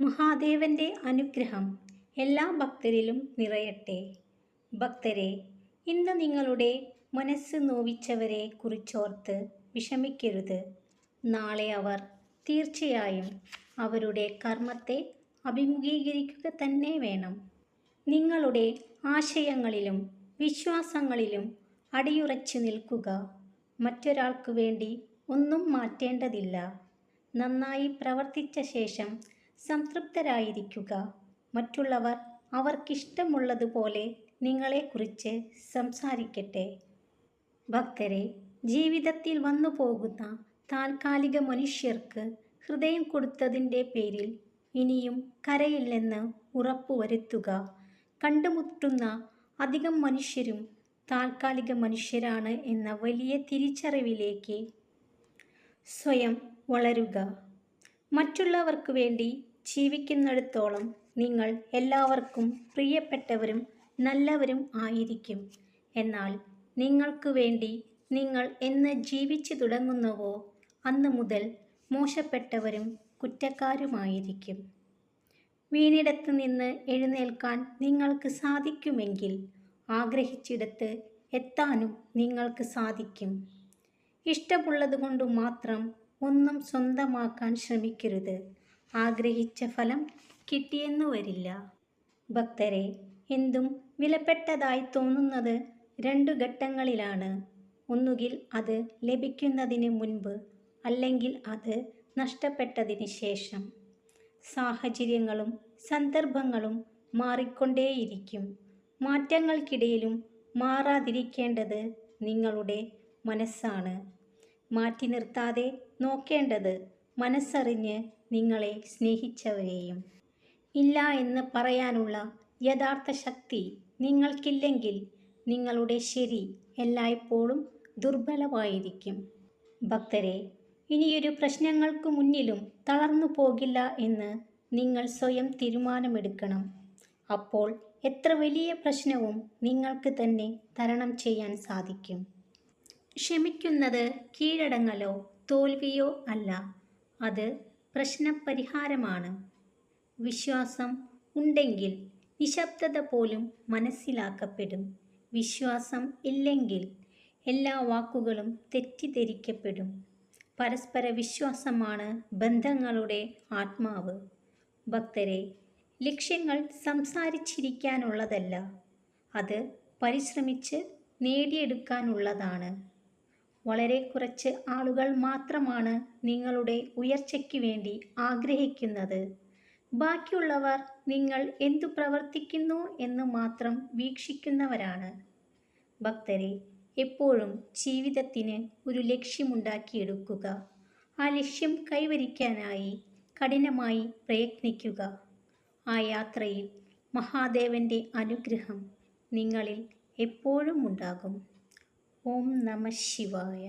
മഹാദേവന്റെ അനുഗ്രഹം എല്ലാ ഭക്തരിലും നിറയട്ടെ. ഭക്തരെ ഇന്ന് നിങ്ങളുടെ മനസ്സ് നോവിച്ചവരെ കുറിച്ചോർത്ത് വിഷമിക്കരുത്. നാളെ അവർ തീർച്ചയായും അവരുടെ കർമ്മത്തെ അഭിമുഖീകരിക്കുക തന്നെ വേണം. നിങ്ങളുടെ ആശയങ്ങളിലും വിശ്വാസങ്ങളിലും അടിയുറച്ചു നിൽക്കുക. മറ്റൊരാൾക്ക് വേണ്ടി ഒന്നും മാറ്റേണ്ടതില്ല. നന്നായി പ്രവർത്തിച്ച ശേഷം സംതൃപ്തരായിരിക്കുക. മറ്റുള്ളവർ അവർക്കിഷ്ടമുള്ളതുപോലെ നിങ്ങളെക്കുറിച്ച് സംസാരിക്കട്ടെ. ഭക്തരെ ജീവിതത്തിൽ വന്നു പോകുന്ന താൽക്കാലിക മനുഷ്യർക്ക് ഹൃദയം കൊടുത്തതിന്റെ പേരിൽ ഇനിയും കരയില്ലെന്ന് ഉറപ്പുവരുത്തുക. കണ്ടുമുട്ടുന്ന അധികം മനുഷ്യരും താൽക്കാലിക മനുഷ്യരാണ് എന്ന വലിയ തിരിച്ചറിവിലേക്ക് സ്വയം വളരുക. മറ്റുള്ളവർക്ക് വേണ്ടി ജീവിക്കുന്നിടത്തോളം നിങ്ങൾ എല്ലാവർക്കും പ്രിയപ്പെട്ടവരും നല്ലവരും ആയിരിക്കും. എന്നാൽ നിങ്ങൾക്ക് വേണ്ടി നിങ്ങൾ എന്ന് ജീവിച്ചു തുടങ്ങുന്നുവോ അന്ന് മുതൽ മോശപ്പെട്ടവരും കുറ്റക്കാരുമായിരിക്കും. വീണിടത്ത് നിന്ന് എഴുന്നേൽക്കാൻ നിങ്ങൾക്ക് സാധിക്കുമെങ്കിൽ ആഗ്രഹിച്ചിടത്ത് എത്താനും നിങ്ങൾക്ക് സാധിക്കും. ഇഷ്ടമുള്ളതുകൊണ്ട് മാത്രം ഒന്നും സ്വന്തമാക്കാൻ ശ്രമിക്കരുത്. ആഗ്രഹിച്ച ഫലം കിട്ടിയെന്നു വരില്ല. ഭക്തരെ എന്തും വിലപ്പെട്ടതായി തോന്നുന്നത് രണ്ടു ഘട്ടങ്ങളിലാണ്. ഒന്നുകിൽ അത് ലഭിക്കുന്നതിന് മുൻപ് അല്ലെങ്കിൽ അത് നഷ്ടപ്പെട്ടതിന് ശേഷം. സാഹചര്യങ്ങളും സന്ദർഭങ്ങളും മാറിക്കൊണ്ടേയിരിക്കും. മാറ്റങ്ങൾക്കിടയിലും മാറാതിരിക്കേണ്ടത് നിങ്ങളുടെ മനസ്സാണ്. മാറ്റി നിർത്താതെ നോക്കേണ്ടത് മനസ്സറിഞ്ഞ് നിങ്ങളെ സ്നേഹിച്ചവരെയും. ഇല്ല എന്ന് പറയാനുള്ള യഥാർത്ഥ ശക്തി നിങ്ങൾക്കില്ലെങ്കിൽ നിങ്ങളുടെ ശരി എല്ലായ്പ്പോഴും ദുർബലമായിരിക്കും. ഭക്തരെ ഇനിയൊരു പ്രശ്നങ്ങൾക്ക് മുന്നിലും തളർന്നു പോകില്ല എന്ന് നിങ്ങൾ സ്വയം തീരുമാനമെടുക്കണം. അപ്പോൾ എത്ര വലിയ പ്രശ്നവും നിങ്ങൾക്ക് തന്നെ തരണം ചെയ്യാൻ സാധിക്കും. ക്ഷമിക്കുന്നത് കീഴടങ്ങലോ തോൽവിയോ അല്ല. അത് പ്രശ്നപരിഹാരമാണ്. വിശ്വാസം ഉണ്ടെങ്കിൽ നിശബ്ദത പോലും മനസ്സിലാക്കപ്പെടും. വിശ്വാസം ഇല്ലെങ്കിൽ എല്ലാ വാക്കുകളും തെറ്റിദ്ധരിക്കപ്പെടും. പരസ്പര വിശ്വാസമാണ് ബന്ധങ്ങളുടെ ആത്മാവ്. ഭക്തരെ ലക്ഷ്യങ്ങൾ സംസാരിച്ചിരിക്കാനുള്ളതല്ല. അത് പരിശ്രമിച്ച് നേടിയെടുക്കാനുള്ളതാണ്. വളരെ കുറച്ച് ആളുകൾ മാത്രമാണ് നിങ്ങളുടെ ഉയർച്ചയ്ക്ക് വേണ്ടി ആഗ്രഹിക്കുന്നത്. ബാക്കിയുള്ളവർ നിങ്ങൾ എന്തു പ്രവർത്തിക്കുന്നു എന്ന് മാത്രം വീക്ഷിക്കുന്നവരാണ്. ഭക്തരെ എപ്പോഴും ജീവിതത്തിന് ഒരു ലക്ഷ്യമുണ്ടാക്കിയെടുക്കുക. ആ ലക്ഷ്യം കൈവരിക്കാനായി കഠിനമായി പ്രയത്നിക്കുക. ആ യാത്രയിൽ മഹാദേവന്റെ അനുഗ്രഹം നിങ്ങളിൽ എപ്പോഴും ഉണ്ടാകും. ఓం నమ శివాయ.